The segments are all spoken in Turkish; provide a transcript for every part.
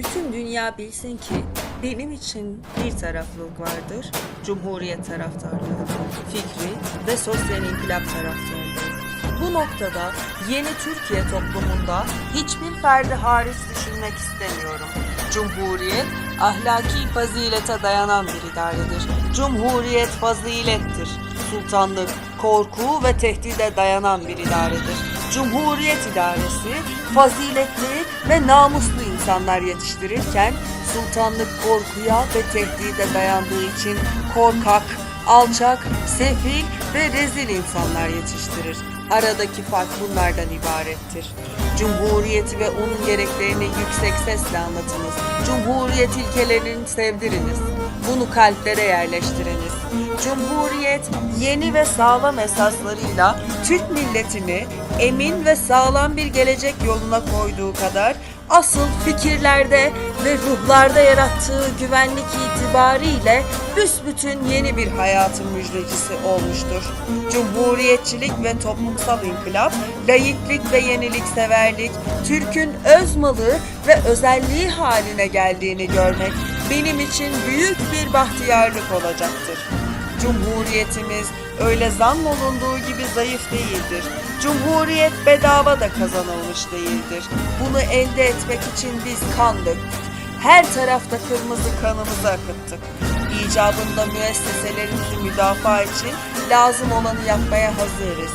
Bütün dünya bilsin ki benim için bir taraflılık vardır. Cumhuriyet taraftarlığı, fikri ve sosyal inkılap taraftarlığı. Bu noktada yeni Türkiye toplumunda hiçbir ferdi hariç düşünmek istemiyorum. Cumhuriyet ahlaki fazilete dayanan bir idaredir. Cumhuriyet fazilettir. Sultanlık korku ve tehdide dayanan bir idaredir. Cumhuriyet idaresi faziletli ve namuslu insanlar yetiştirirken sultanlık korkuya ve tehdide dayandığı için korkak, alçak, sefil ve rezil insanlar yetiştirir. Aradaki fark bunlardan ibarettir. Cumhuriyeti ve onun gereklerini yüksek sesle anlatınız. Cumhuriyet ilkelerini sevdiriniz. Bunu kalplere yerleştiriniz. Cumhuriyet yeni ve sağlam esaslarıyla Türk milletini emin ve sağlam bir gelecek yoluna koyduğu kadar asıl fikirlerde ve ruhlarda yarattığı güvenlik itibariyle büsbütün yeni bir hayatın müjdecisi olmuştur. Cumhuriyetçilik ve toplumsal inkılap, layıklık ve yenilikseverlik, Türk'ün öz malı ve özelliği haline geldiğini görmek benim için büyük bir bahtiyarlık olacaktır. Cumhuriyetimiz öyle zannolunduğu gibi zayıf değildir. Cumhuriyet bedava da kazanılmış değildir. Bunu elde etmek için biz kan döktük. Her tarafta kırmızı kanımızı akıttık. İcabında müesseselerimizi müdafaa için lazım olanı yapmaya hazırız.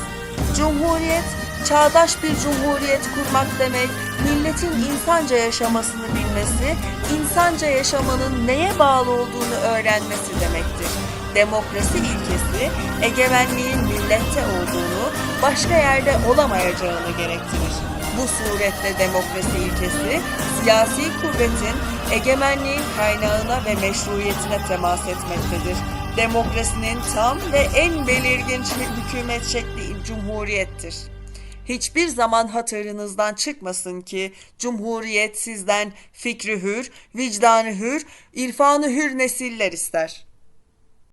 Cumhuriyet, çağdaş bir cumhuriyet kurmak demek, milletin insanca yaşamasını bilmesi, insanca yaşamanın neye bağlı olduğunu öğrenmesi demektir. Demokrasi ilkesi, egemenliğin millette olduğunu, başka yerde olamayacağını gerektirir. Bu suretle demokrasi ilkesi, siyasi kuvvetin egemenliğin kaynağına ve meşruiyetine temas etmektedir. Demokrasinin tam ve en belirgin hükümet şekli cumhuriyettir. Hiçbir zaman hatırınızdan çıkmasın ki Cumhuriyet sizden fikri hür, vicdanı hür, irfanı hür nesiller ister.